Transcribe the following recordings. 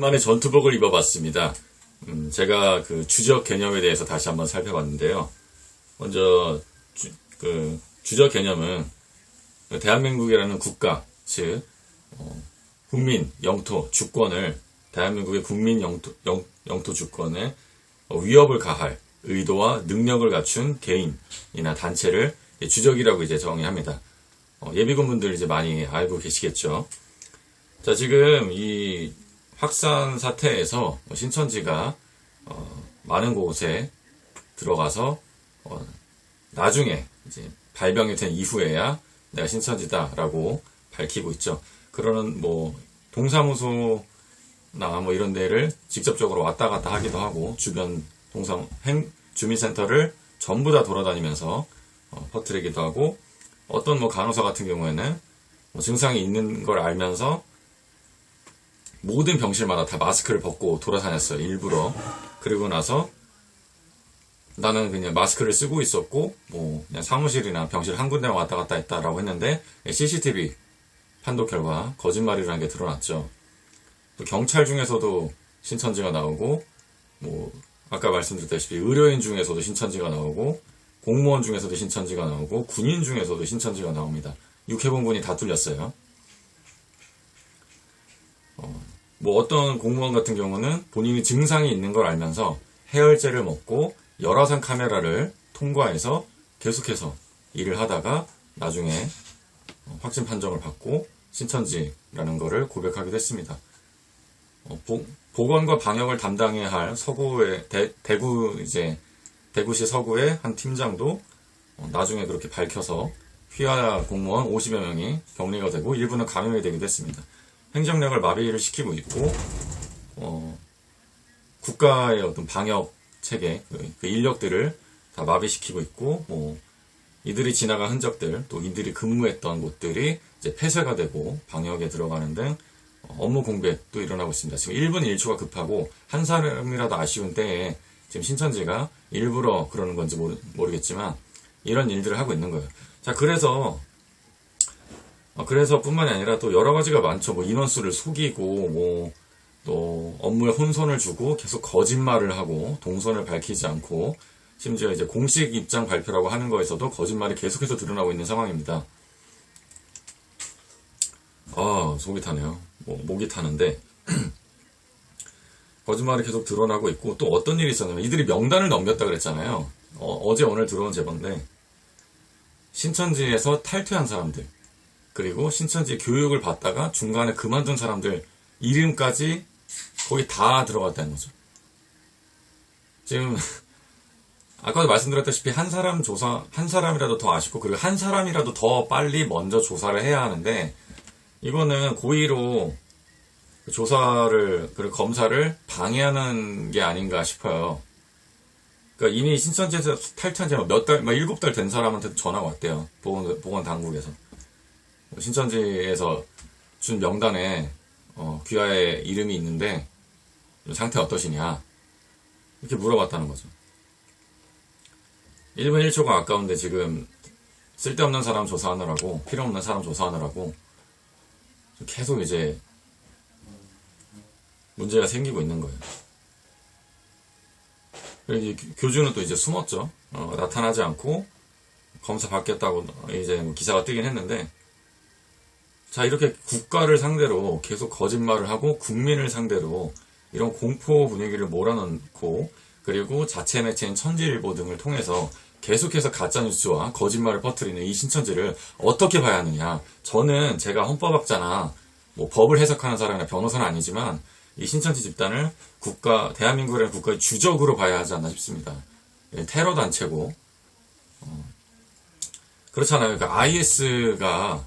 만에 전투복을 입어봤습니다. 음, 제가 그 주적 개념에 대해서 다시 한번 살펴봤는데요. 먼저 주, 그 주적 개념은 대한민국이라는 국가, 즉 어, 국민 영토 주권을 대한민국의 국민 영토, 영, 영토 주권에 어, 위협을 가할 의도와 능력을 갖춘 개인이나 단체를 주적이라고 이제 정의합니다. 어, 예비군 분들 이제 많이 알고 계시겠죠. 자, 지금 이 확산 사태에서 신천지가 어, 많은 곳에 들어가서 어, 나중에 이제 발병이 된 이후에야 내가 신천지다라고 밝히고 있죠. 그러는 뭐 동사무소나 뭐 이런 데를 직접적으로 왔다 갔다 하기도 하고 주변 동사 행 주민센터를 전부 다 돌아다니면서 어, 퍼뜨리기도 하고 어떤 뭐 간호사 같은 경우에는 뭐 증상이 있는 걸 알면서 모든 병실마다 다 마스크를 벗고 돌아다녔어요. 일부러. 그리고 나서 나는 그냥 마스크를 쓰고 있었고 뭐 그냥 사무실이나 병실 한 군데만 왔다 갔다 했다라고 했는데 CCTV 판독 결과 거짓말이라는 게 드러났죠. 또 경찰 중에서도 신천지가 나오고 뭐 아까 말씀드렸다시피 의료인 중에서도 신천지가 나오고 공무원 중에서도 신천지가 나오고 군인 중에서도 신천지가 나옵니다. 육해공군이 다 뚫렸어요. 어, 뭐 어떤 공무원 같은 경우는 본인이 증상이 있는 걸 알면서 해열제를 먹고 열화상 카메라를 통과해서 계속해서 일을 하다가 나중에 확진 판정을 받고 신천지라는 것을 고백하기도 했습니다. 어, 보, 보건과 방역을 담당해야 할 서구의 대, 대구 이제 대구시 서구의 한 팀장도 어, 나중에 그렇게 밝혀서 휘하 공무원 50여 명이 격리가 되고 일부는 감염이 되기도 했습니다. 행정력을 마비를 시키고 있고 어, 국가의 어떤 방역 체계 그, 그 인력들을 다 마비시키고 있고 뭐 이들이 지나간 흔적들 또 이들이 근무했던 곳들이 이제 폐쇄가 되고 방역에 들어가는 등 업무 공백도 일어나고 있습니다. 지금 1분 1초가 급하고 한 사람이라도 아쉬운 때에 지금 신천지가 일부러 그러는 건지 모르, 모르겠지만 이런 일들을 하고 있는 거예요. 자 그래서 어, 그래서 뿐만이 아니라 또 여러 가지가 많죠. 뭐 인원수를 속이고 뭐 또 업무에 혼선을 주고 계속 거짓말을 하고 동선을 밝히지 않고 심지어 이제 공식 입장 발표라고 하는 거에서도 거짓말이 계속해서 드러나고 있는 상황입니다. 아 속이 타네요. 뭐, 목이 타는데 거짓말이 계속 드러나고 있고 또 어떤 일이 있었냐면 이들이 명단을 넘겼다 그랬잖아요. 어, 제 오늘 들어온 제보인데 신천지에서 탈퇴한 사람들 그리고 신천지 교육을 받다가 중간에 그만둔 사람들 이름까지 거의 다 들어갔다는 거죠. 지금 아까도 말씀드렸다시피 한 사람 조사 한 사람이라도 더 아쉽고 그리고 한 사람이라도 더 빨리 먼저 조사를 해야 하는데 이거는 고의로 조사를 그리고 검사를 방해하는 게 아닌가 싶어요. 그러니까 이미 신천지에서 탈퇴한 지몇 달, 막 일곱 달 된 사람한테 전화가 왔대요. 보건, 보건 당국에서. 신천지에서 준 명단에 어, 귀하의 이름이 있는데 상태 어떠시냐 이렇게 물어봤다는 거죠. 1분 1초가 아까운데 지금 쓸데없는 사람 조사하느라고 필요 없는 사람 조사하느라고 계속 이제 문제가 생기고 있는 거예요. 그리고 교주는 또 이제 숨었죠. 어, 나타나지 않고 검사 받겠다고 이제 뭐 기사가 뜨긴 했는데 자 이렇게 국가를 상대로 계속 거짓말을 하고 국민을 상대로 이런 공포 분위기를 몰아넣고 그리고 자체 매체인 천지일보 등을 통해서 계속해서 가짜뉴스와 거짓말을 퍼뜨리는 이 신천지를 어떻게 봐야 하느냐. 저는 제가 헌법학자나 뭐 법을 해석하는 사람이나 변호사는 아니지만 이 신천지 집단을 국가, 대한민국이라는 국가의 주적으로 봐야 하지 않나 싶습니다. 예, 테러 단체고, 어, 그렇잖아요. 그러니까 IS가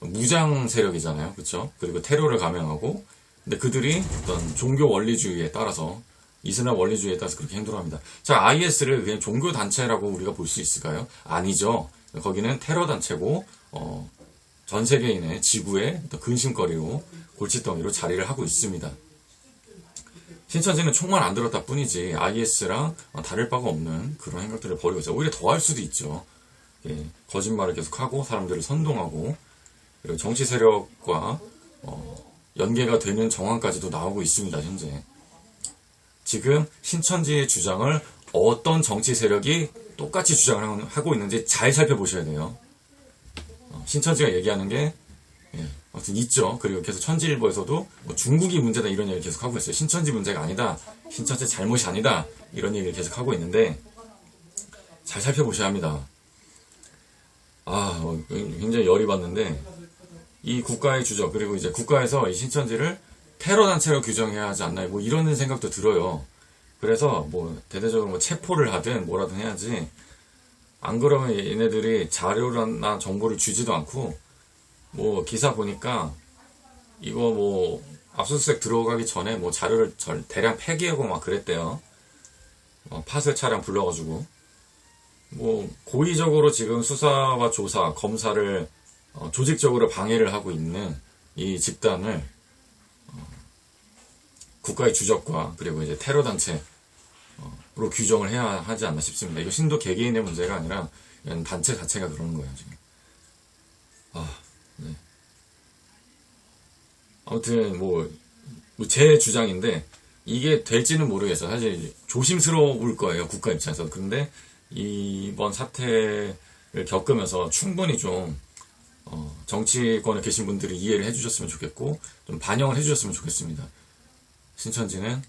무장 세력이잖아요. 그렇죠? 그리고 테러를 감행하고 근데 그들이 어떤 종교 원리주의에 따라서 이슬람 원리주의에 따라서 그렇게 행동을 합니다. 자, IS를 그냥 종교 단체라고 우리가 볼 수 있을까요? 아니죠. 거기는 테러 단체고 어, 전 세계인의 지구의 근심거리로 골칫덩이로 자리를 하고 있습니다. 신천지는 총만 안 들었다 뿐이지 IS랑 다를 바가 없는 그런 행각들을 벌이고 있어요. 오히려 더 할 수도 있죠. 예, 거짓말을 계속하고 사람들을 선동하고 정치 세력과 어, 연계가 되는 정황까지도 나오고 있습니다, 현재. 지금 신천지의 주장을 어떤 정치 세력이 똑같이 주장을 하고 있는지 잘 살펴보셔야 돼요. 어, 신천지가 얘기하는 게 예, 아무튼 있죠. 그리고 계속 천지일보에서도 뭐 중국이 문제다 이런 얘기를 계속 하고 있어요. 신천지 문제가 아니다. 신천지 잘못이 아니다. 이런 얘기를 계속 하고 있는데 잘 살펴보셔야 합니다. 아, 어, 굉장히 열이 받는데 이 국가의 주적 그리고 이제 국가에서 이 신천지를 테러 단체로 규정해야 하지 않나 뭐 이런 생각도 들어요. 그래서 뭐 대대적으로 뭐 체포를 하든 뭐라든 해야지 안 그러면 얘네들이 자료나 정보를 주지도 않고 뭐 기사 보니까 이거 뭐 압수수색 들어가기 전에 뭐 자료를 절- 대량 폐기하고 막 그랬대요. 어, 파쇄 차량 불러가지고 뭐 고의적으로 지금 수사와 조사 검사를 어, 조직적으로 방해를 하고 있는 이 집단을 어, 국가의 주적과 그리고 이제 테러 단체로 규정을 해야 하지 않나 싶습니다. 이거 신도 개개인의 문제가 아니라 단체 자체가 그러는 거예요 지금. 아, 네. 아무튼 뭐 제 주장인데 이게 될지는 모르겠어요. 사실 조심스러울 거예요 국가 입장에서. 근데 이번 사태를 겪으면서 충분히 좀 어, 정치권에 계신 분들이 이해를 해주셨으면 좋겠고 좀 반영을 해주셨으면 좋겠습니다. 신천지는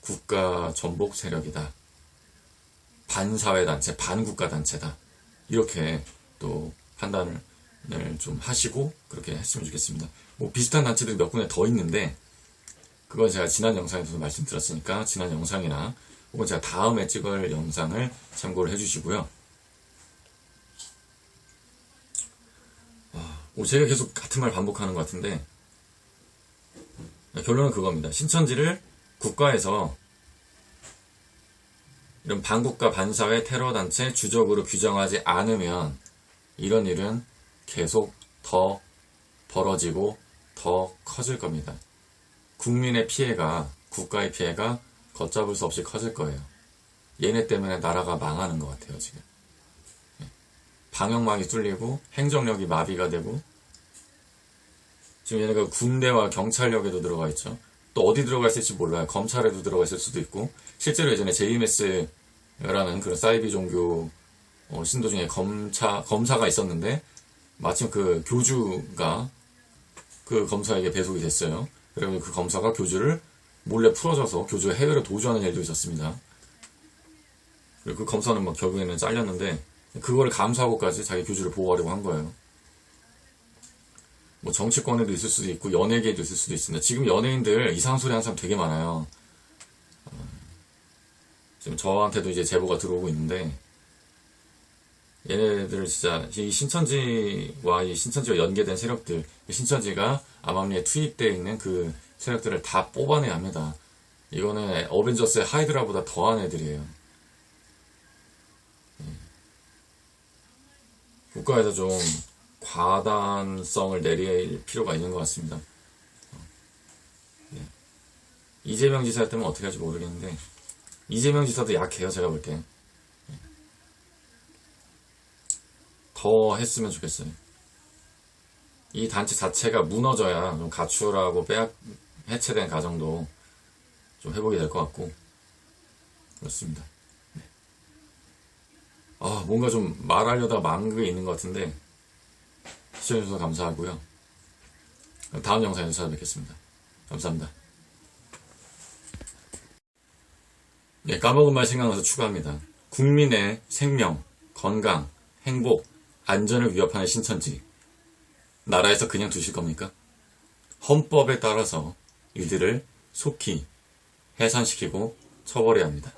국가 전복 세력이다. 반사회 단체, 반국가 단체다. 이렇게 또 판단을 좀 하시고 그렇게 했으면 좋겠습니다. 뭐 비슷한 단체들이 몇 군데 더 있는데 그건 제가 지난 영상에서도 말씀드렸으니까 지난 영상이나 혹은 제가 다음에 찍을 영상을 참고를 해주시고요. 제가 계속 같은 말 반복하는 것 같은데 결론은 그겁니다. 신천지를 국가에서 이런 반국가 반사회 테러 단체 주적으로 규정하지 않으면 이런 일은 계속 더 벌어지고 더 커질 겁니다. 국민의 피해가 국가의 피해가 걷잡을 수 없이 커질 거예요. 얘네 때문에 나라가 망하는 것 같아요 지금. 방역망이 뚫리고 행정력이 마비가 되고 지금 얘네가 군대와 경찰력에도 들어가 있죠. 또 어디 들어가 있을지 몰라요. 검찰에도 들어가 있을 수도 있고 실제로 예전에 JMS라는 그런 사이비 종교 어, 신도 중에 검차 검사가 있었는데 마침 그 교주가 그 검사에게 배속이 됐어요. 그리고 그 검사가 교주를 몰래 풀어줘서 교주가 해외로 도주하는 일도 있었습니다. 그리고 그 검사는 뭐 결국에는 잘렸는데 그거를 감수하고까지 자기 교주를 보호하려고 한 거예요. 뭐 정치권에도 있을 수도 있고 연예계에도 있을 수도 있습니다. 지금 연예인들 이상한 소리 하는 사람 되게 많아요. 어, 지금 저한테도 이제 제보가 들어오고 있는데 얘네들 진짜 이 신천지와 이 신천지와 연계된 세력들 신천지가 암암리에 투입되어 있는 그 세력들을 다 뽑아내야 합니다. 이거는 어벤져스의 하이드라보다 더한 애들이에요. 국가에서 좀 과단성을 내릴 필요가 있는 것 같습니다. 어, 네. 이재명 지사 때문에 어떻게 할지 모르겠는데 이재명 지사도 약해요 제가 볼 때. 더 했으면 좋겠어요. 이 단체 자체가 무너져야 좀 가출하고 빼앗 해체된 가정도 좀 회복이 될 것 같고 그렇습니다. 아, 뭔가 좀 말하려다 망한 게 있는 것 같은데 시청해주셔서 감사하고요. 다음 영상에서 찾아뵙겠습니다. 감사합니다. 예, 까먹은 말 생각나서 추가합니다. 국민의 생명, 건강, 행복, 안전을 위협하는 신천지. 나라에서 그냥 두실 겁니까? 헌법에 따라서 이들을 속히 해산시키고 처벌해야 합니다.